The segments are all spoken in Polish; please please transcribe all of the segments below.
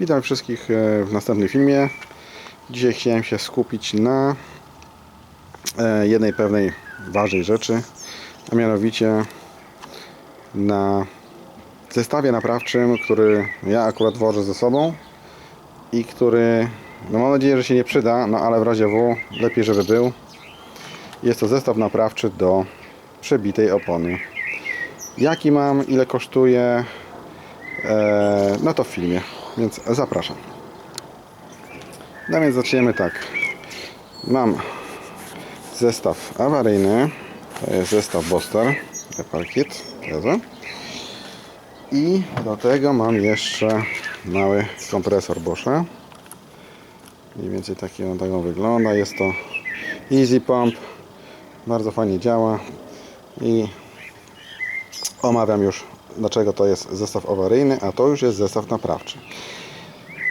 Witam wszystkich e, w następnym filmie. Dzisiaj chciałem się skupić na e, jednej pewnej ważnej rzeczy, a mianowicie na zestawie naprawczym, który ja akurat wożę ze sobą i który, no mam nadzieję, że się nie przyda, no ale w razie W lepiej, żeby był. Jest to zestaw naprawczy do przebitej opony. Jaki mam, ile kosztuje, e, no to w filmie, więc zapraszam. No więc zaczniemy tak. Mam zestaw awaryjny, to jest zestaw Boster, Jezu. i do tego mam jeszcze mały kompresor Bosch. Mniej więcej taki on tak wygląda. Jest to Easy Pump, bardzo fajnie działa i omawiam już dlaczego to jest zestaw awaryjny, a to już jest zestaw naprawczy.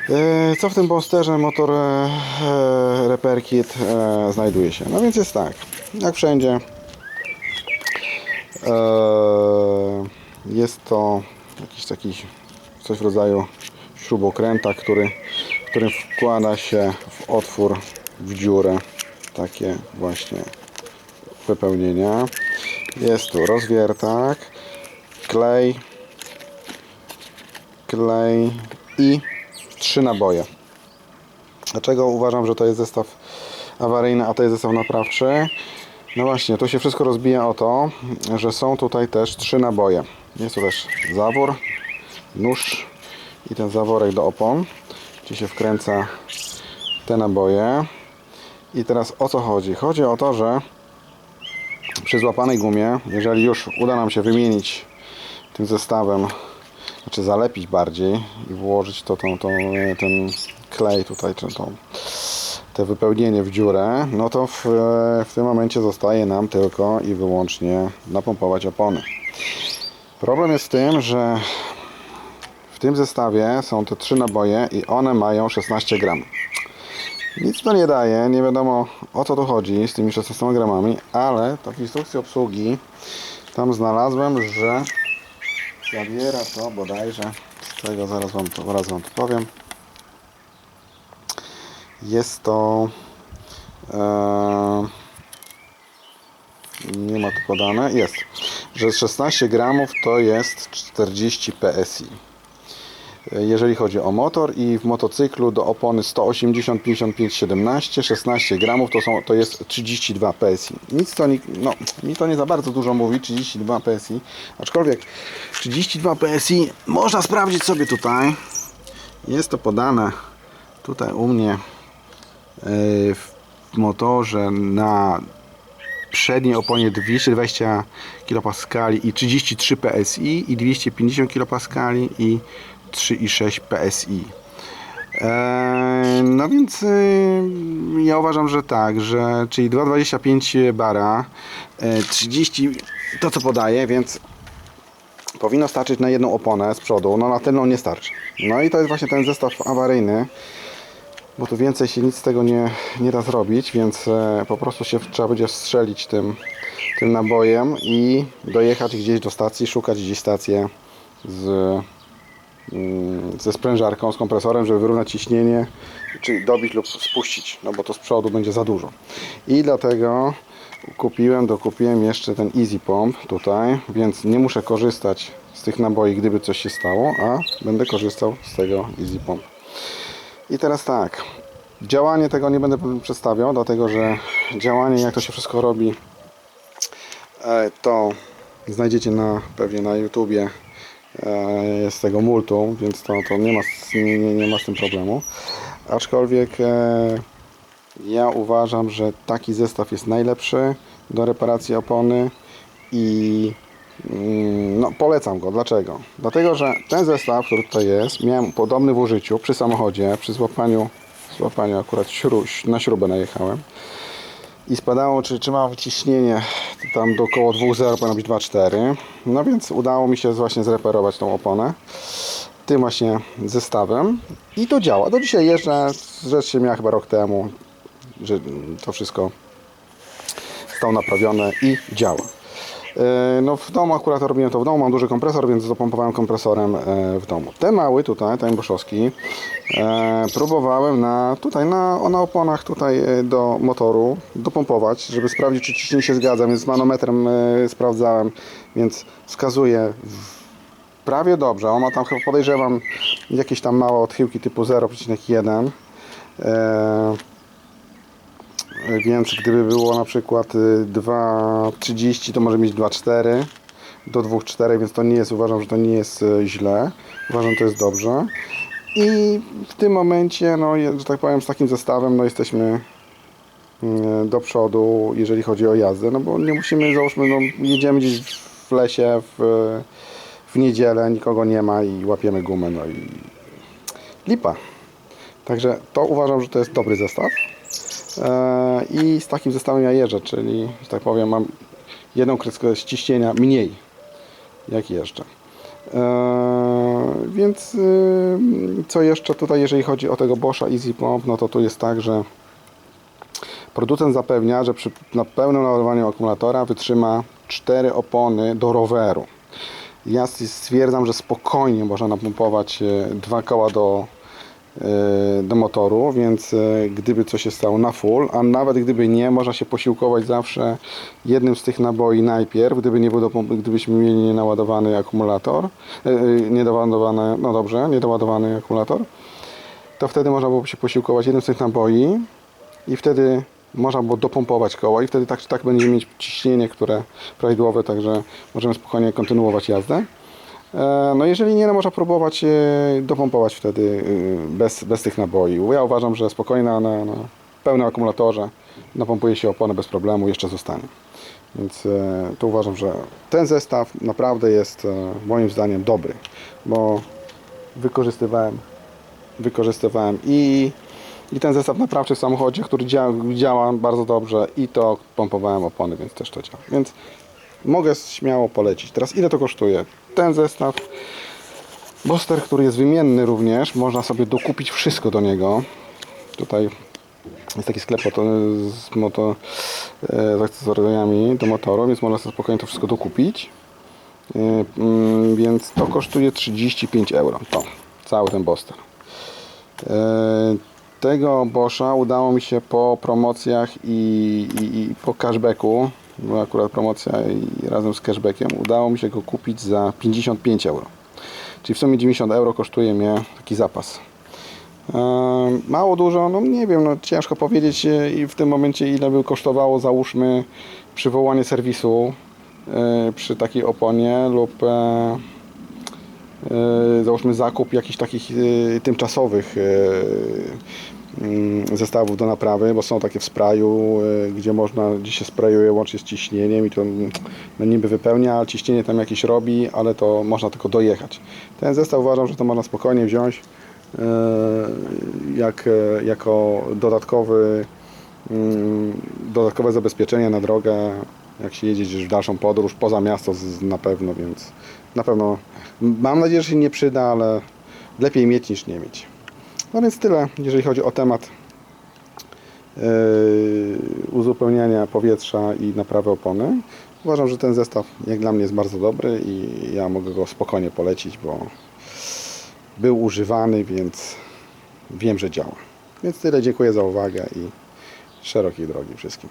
E, Co w tym Bosterze motor e, e, Repair Kit e, znajduje się? No więc jest tak, jak wszędzie jest to jakiś taki coś w rodzaju śrubokręta, który, którym wkłada się w otwór w dziurę takie właśnie wypełnienia. Jest tu rozwiertak, klej, klej i trzy naboje. Dlaczego uważam, że to jest zestaw awaryjny, a to jest zestaw naprawczy? No właśnie, tu się wszystko rozbija o to, że są tutaj też trzy naboje. Jest tu też zawór, nóż i ten zaworek do opon, gdzie się wkręca te naboje. I teraz o co chodzi? Chodzi o to, że przy złapanej gumie, jeżeli już uda nam się wymienić tym zestawem, znaczy zalepić bardziej i włożyć to, tą, tą, ten klej tutaj, czy tą, te wypełnienie w dziurę, no to w, w tym momencie zostaje nam tylko i wyłącznie napompować opony. Problem jest w tym, że w tym zestawie są te trzy naboje i one mają 16 gram. Nic to nie daje, nie wiadomo o co tu chodzi z tymi 16 gramami, ale w instrukcji obsługi tam znalazłem, że zawiera to bodajże, z tego zaraz wam to, zaraz wam to powiem. Jest to e, nie ma tu podane, jest, że 16 gramów to jest 40 PSI jeżeli chodzi o motor i w motocyklu do opony 180 55 17 16 gramów to, są, to jest 32 PSI nic to nie, no, mi to nie za bardzo dużo mówi 32 PSI aczkolwiek 32 PSI można sprawdzić sobie tutaj. Jest to podane tutaj u mnie yy, w motorze na przedniej oponie 220 kPa i 33 PSI i 250 kPa i 3,6 PSI. Eee, no więc y, ja uważam, że tak, że czyli 2,25 bara, e, 30 to co podaje, więc powinno starczyć na jedną oponę z przodu, no na tylną nie starczy. No i to jest właśnie ten zestaw awaryjny, bo tu więcej się nic z tego nie, nie da zrobić, więc e, po prostu się trzeba będzie strzelić tym, tym nabojem i dojechać gdzieś do stacji, szukać gdzieś stację z mm, ze sprężarką, z kompresorem, żeby wyrównać ciśnienie, czyli dobić lub spuścić, no bo to z przodu będzie za dużo. I dlatego kupiłem, dokupiłem jeszcze ten Easy Pump tutaj, więc nie muszę korzystać z tych naboi, gdyby coś się stało, a będę korzystał z tego Easy Pump. I teraz tak, działanie tego nie będę przedstawiał, dlatego że działanie, jak to się wszystko robi, e, to znajdziecie na, pewnie na YouTubie e, jest tego multum, więc to, to nie, ma, nie, nie ma z tym problemu. Aczkolwiek e, ja uważam, że taki zestaw jest najlepszy do reparacji opony i mm, no, polecam go. Dlaczego? Dlatego, że ten zestaw, który tutaj jest, miałem podobny w użyciu przy samochodzie, przy złapaniu, złapaniu akurat śru, na śrubę najechałem. I spadało, czy trzymał ciśnienie tam do około 2,0 powinno być 2,4 no więc udało mi się właśnie zreperować tą oponę tym właśnie zestawem. I to działa, do dzisiaj jeżdżę. Rzecz się miała chyba rok temu że to wszystko zostało naprawione i działa No w domu akurat robiłem to w domu, mam duży kompresor, więc dopompowałem kompresorem e, w domu. Ten mały tutaj, ten boszowski, e, próbowałem na, tutaj na, na oponach tutaj e, do motoru dopompować, żeby sprawdzić czy ciśnienie się zgadza, więc manometrem e, sprawdzałem, więc wskazuje prawie dobrze. On ma tam chyba podejrzewam jakieś tam małe odchyłki typu 0,1. E, więc gdyby było na przykład y, 2,30 to może mieć 2,4 do 2,4, więc to nie jest, uważam, że to nie jest y, źle. Uważam, że to jest dobrze. I w tym momencie, no, że tak powiem, z takim zestawem, no, jesteśmy y, do przodu, jeżeli chodzi o jazdę, no bo nie musimy, załóżmy, no, jedziemy gdzieś w lesie w, w niedzielę, nikogo nie ma i łapiemy gumę, no i lipa. Także to uważam, że to jest dobry zestaw. E, I z takim zestawem ja jeżdżę, czyli, że tak powiem, mam jedną kreskę ściśnienia mniej, jak jeżdżę. E, Więc y, co jeszcze tutaj, jeżeli chodzi o tego Boscha Easy Pump, no to tu jest tak, że producent zapewnia, że przy na pełnym naładowaniu akumulatora wytrzyma 4 opony do roweru. Ja stwierdzam, że spokojnie można napompować e, dwa koła do, do motoru, więc e, gdyby coś się stało na full, a nawet gdyby nie, można się posiłkować zawsze jednym z tych naboi najpierw, gdyby nie był gdybyśmy mieli nienaładowany akumulator, e, e, niedoładowany, no dobrze, niedoładowany akumulator, to wtedy można byłoby się posiłkować jednym z tych naboi i wtedy można było dopompować koła i wtedy tak czy tak będziemy mieć ciśnienie, które prawidłowe, także możemy spokojnie kontynuować jazdę. E, No jeżeli nie, no można próbować e, dopompować wtedy e, bez, bez tych naboi. Ja uważam, że spokojnie na, na, na pełnym akumulatorze napompuje się opony bez problemu, jeszcze zostanie. Więc to uważam, że ten zestaw naprawdę jest moim zdaniem dobry, bo wykorzystywałem wykorzystywałem i, i ten zestaw naprawczy w samochodzie, który działa, działa bardzo dobrze i to pompowałem opony, więc też to działa. Więc mogę śmiało polecić. Teraz ile to kosztuje? Ten zestaw Boster, który jest wymienny również, można sobie dokupić wszystko do niego. Tutaj jest taki sklep z, moto, e, z akcesoriami do motoru, więc można sobie spokojnie to wszystko dokupić. E, mm, Więc to kosztuje 35 euro. To, cały ten Boster. E, Tego Boscha udało mi się po promocjach i, i, i po cashbacku, była akurat promocja i razem z cashbackiem, udało mi się go kupić za 55 euro. Czyli w sumie 90 euro kosztuje mnie taki zapas. E, Mało dużo, no nie wiem, no ciężko powiedzieć e, w tym momencie ile by kosztowało załóżmy przywołanie serwisu e, przy takiej oponie lub e, załóżmy zakup jakichś takich tymczasowych zestawów do naprawy, bo są takie w spraju, e, gdzie można, gdzie się sprayuje łącznie z ciśnieniem i to mm, no niby wypełnia, ciśnienie tam jakieś robi, ale to można tylko dojechać. Ten zestaw uważam, że to można spokojnie wziąć e, jak, e, jako dodatkowy mm, dodatkowe zabezpieczenie na drogę, jak się jedzie w dalszą podróż, poza miasto na pewno, więc na pewno mam nadzieję, że się nie przyda, ale lepiej mieć niż nie mieć. No więc tyle, jeżeli chodzi o temat uzupełniania powietrza i naprawy opony. Uważam, że ten zestaw jak dla mnie jest bardzo dobry i ja mogę go spokojnie polecić, bo był używany, więc wiem, że działa. Więc tyle, dziękuję za uwagę i szerokiej drogi wszystkim.